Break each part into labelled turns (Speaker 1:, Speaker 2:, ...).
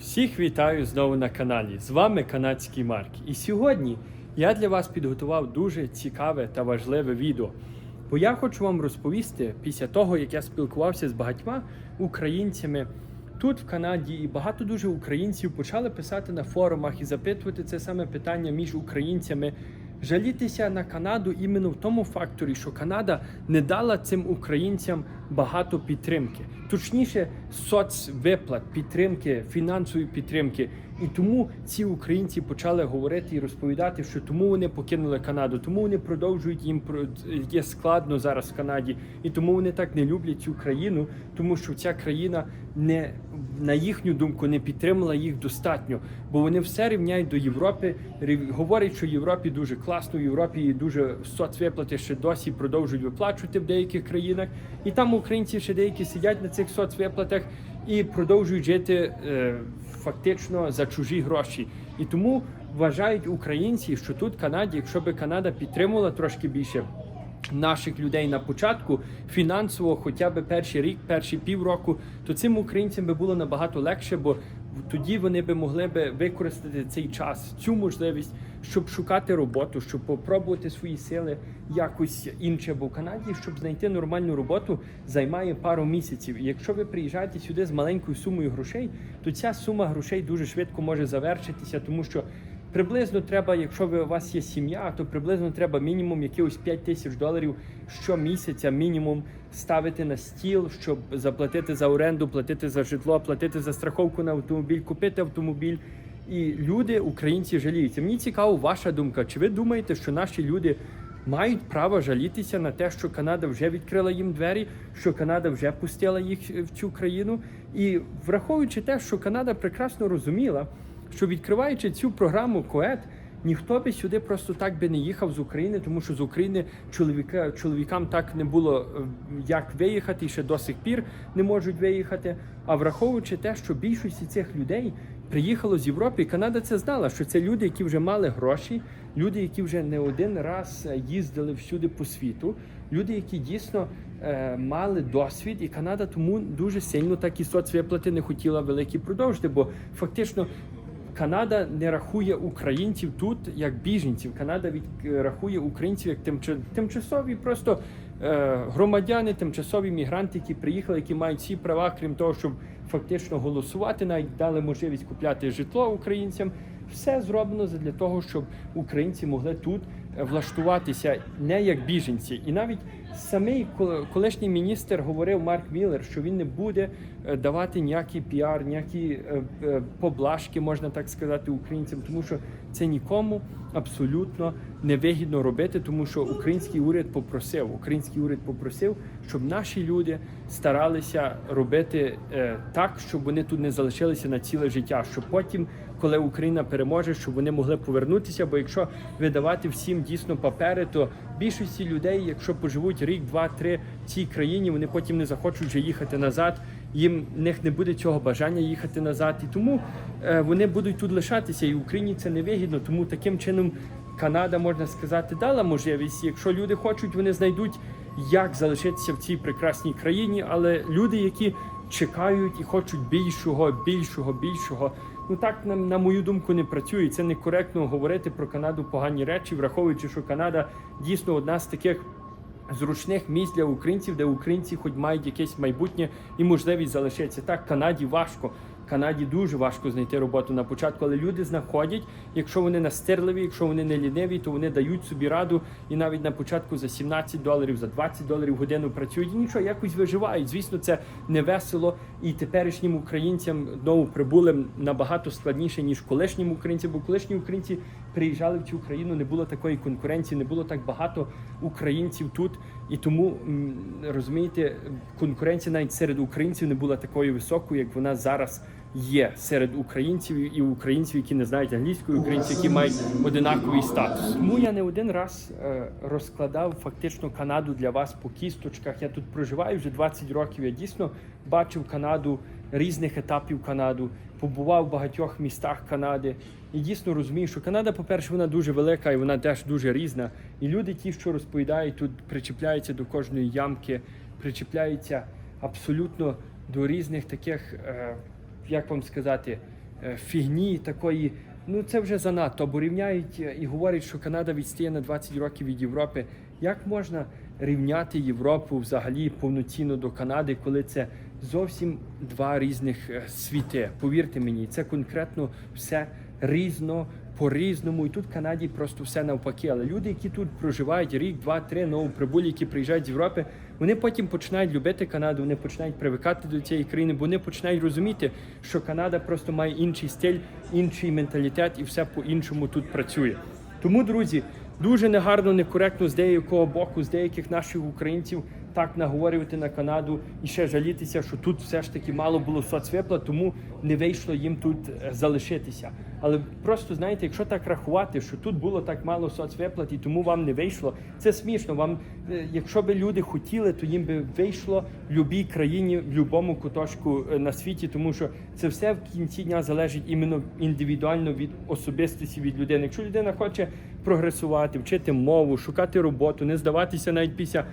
Speaker 1: Всіх вітаю знову на каналі. З вами канадський Марк. І сьогодні я для вас підготував дуже цікаве та важливе відео. Бо я хочу вам розповісти після того, як я спілкувався з багатьма українцями тут в Канаді, і багато дуже українців почали писати на форумах і запитувати це саме питання між українцями. Жалітися на Канаду іменно в тому факторі, що Канада не дала цим українцям багато підтримки, точніше, соцвиплат, підтримки, фінансової підтримки. І тому ці українці почали говорити і розповідати, що тому вони покинули Канаду, тому вони продовжують їм є складно зараз в Канаді, і тому вони так не люблять цю країну, тому що ця країна не на їхню думку не підтримала їх достатньо, бо вони все рівняють до Європи. Говорять, що Європі дуже класно, в Європі дуже соцвиплати ще досі продовжують виплачувати в деяких країнах, і там українці ще деякі сидять на цих соцвиплатах і продовжують жити е, фактично за чужі гроші. І тому вважають українці, що тут Канаді, якщо би Канада підтримувала трошки більше наших людей на початку фінансово, хоча б перший рік, перші півроку, то цим українцям би було набагато легше, бо тоді вони би могли би використати цей час, цю можливість, щоб шукати роботу, щоб попробувати свої сили якось інше. Бо в Канаді, щоб знайти нормальну роботу, займає пару місяців. І якщо ви приїжджаєте сюди з маленькою сумою грошей, то ця сума грошей дуже швидко може завершитися, тому що Приблизно треба, якщо ви, у вас є сім'я, то приблизно треба мінімум якихось 5 тисяч доларів щомісяця мінімум ставити на стіл, щоб заплатити за оренду, платити за житло, платити за страховку на автомобіль, купити автомобіль. І люди, українці, жаліються. Мені цікаво, ваша думка. Чи ви думаєте, що наші люди мають право жалітися на те, що Канада вже відкрила їм двері, що Канада вже пустила їх в цю країну? І враховуючи те, що Канада прекрасно розуміла, що відкриваючи цю програму КОЕТ, ніхто би сюди просто так би не їхав з України, тому що з України чоловіка, чоловікам так не було е, як виїхати і ще до сих пір не можуть виїхати. А враховуючи те, що більшості цих людей приїхало з Європи, Канада це знала, що це люди, які вже мали гроші, люди, які вже не один раз е, їздили всюди по світу, люди, які дійсно е, мали досвід, і Канада тому дуже сильно так і соцвиплати не хотіла великі продовжити, бо фактично. Канада не рахує українців тут як біженців. Канада від е, рахує українців як тимча- тимчасові просто е, громадяни, тимчасові мігранти, які приїхали, які мають всі права, крім того, щоб фактично голосувати, навіть дали можливість купляти житло українцям. Все зроблено для того, щоб українці могли тут влаштуватися не як біженці. І навіть самий колишній міністр говорив Марк Міллер, що він не буде е, давати ніякий піар, ніякі е, е, поблажки, можна так сказати, українцям, тому що це нікому абсолютно не вигідно робити, тому що український уряд попросив, український уряд попросив, щоб наші люди старалися робити так, щоб вони тут не залишилися на ціле життя, щоб потім, коли Україна переможе, щоб вони могли повернутися. Бо якщо видавати всім дійсно папери, то більшості людей, якщо поживуть рік, два, три в цій країні, вони потім не захочуть вже їхати назад. Їм в них не буде цього бажання їхати назад, і тому е, вони будуть тут лишатися, і Україні це не вигідно. Тому таким чином Канада можна сказати дала можливість. Якщо люди хочуть, вони знайдуть як залишитися в цій прекрасній країні, але люди, які чекають і хочуть більшого, більшого, більшого. Ну так на, на мою думку не працює. Це некоректно говорити про Канаду погані речі, враховуючи, що Канада дійсно одна з таких зручних місць для українців, де українці хоч мають якесь майбутнє і можливість залишитися. Так, Канаді важко. Канаді дуже важко знайти роботу на початку, але люди знаходять, якщо вони настирливі, якщо вони не ліниві, то вони дають собі раду і навіть на початку за 17 доларів, за 20 доларів годину працюють. І нічого, якось виживають. Звісно, це не весело. І теперішнім українцям знову прибулим набагато складніше ніж колишнім українцям, бо колишні українці приїжджали в цю країну, не було такої конкуренції, не було так багато українців тут, і тому розумієте, конкуренція навіть серед українців не була такою високою, як вона зараз є серед українців і українців, які не знають англійської, українців, які мають одинаковий статус. Тому я не один раз е, розкладав фактично Канаду для вас по кісточках. Я тут проживаю вже 20 років. Я дійсно бачив Канаду різних етапів Канаду, побував в багатьох містах Канади. І дійсно розумію, що Канада, по-перше, вона дуже велика і вона теж дуже різна. І люди, ті, що розповідають, тут причіпляються до кожної ямки, причіпляються абсолютно до різних таких, е, як вам сказати, е, фігні такої. Ну це вже занадто, бо рівняють е, і говорять, що Канада відстає на 20 років від Європи. Як можна рівняти Європу взагалі повноцінно до Канади, коли це зовсім два різних е, світи? Повірте мені, це конкретно все різно. По-різному, і тут в Канаді просто все навпаки. Але люди, які тут проживають рік, два, три, новоприбулі, які приїжджають з Європи, вони потім починають любити Канаду, вони починають привикати до цієї країни, бо вони починають розуміти, що Канада просто має інший стиль, інший менталітет і все по-іншому тут працює. Тому, друзі, дуже негарно, некоректно з деякого боку, з деяких наших українців так наговорювати на Канаду і ще жалітися, що тут все ж таки мало було соцвиплат, тому не вийшло їм тут е, залишитися. Але просто знаєте, якщо так рахувати, що тут було так мало соцвиплат і тому вам не вийшло, це смішно. Вам, е, якщо би люди хотіли, то їм би вийшло в будь-якій країні, в будь-якому куточку е, на світі, тому що це все в кінці дня залежить іменно індивідуально від особистості від людини. Якщо людина хоче прогресувати, вчити мову, шукати роботу, не здаватися навіть після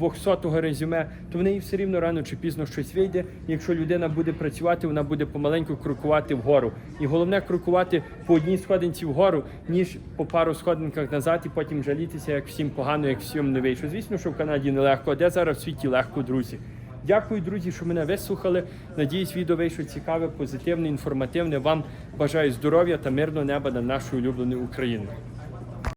Speaker 1: 200-го резюме, то в неї все рівно рано чи пізно щось вийде. Якщо людина буде працювати, вона буде помаленьку крокувати вгору. І головне крокувати по одній сходинці вгору, ніж по пару сходинках назад, і потім жалітися, як всім погано, як всім не вийшло. Звісно, що в Канаді нелегко, а де зараз в світі легко, друзі. Дякую, друзі, що мене вислухали. Надіюсь, відео вийшло цікаве, позитивне, інформативне. Вам бажаю здоров'я та мирного неба над нашою улюбленою Україною.